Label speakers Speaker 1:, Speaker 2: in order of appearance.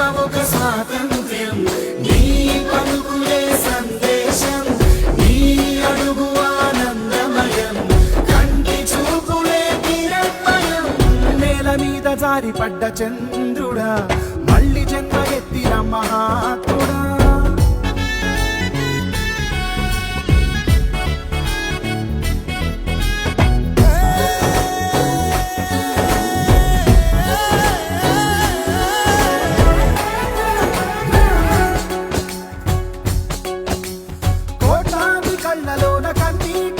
Speaker 1: జన్మ
Speaker 2: ఒక స్వాతంత్ర్యం. నీ పలుకులే సందేశం నీ అడుగు ఆనందమయం. కంటి చూపులే కిరణమయం.
Speaker 1: నేల మీద జారి పడ్డ చంద్రుడా మళ్ళీ జన్మ ఎత్తిన మహాత్ముడా. కళ్ళలోన కన్నీటి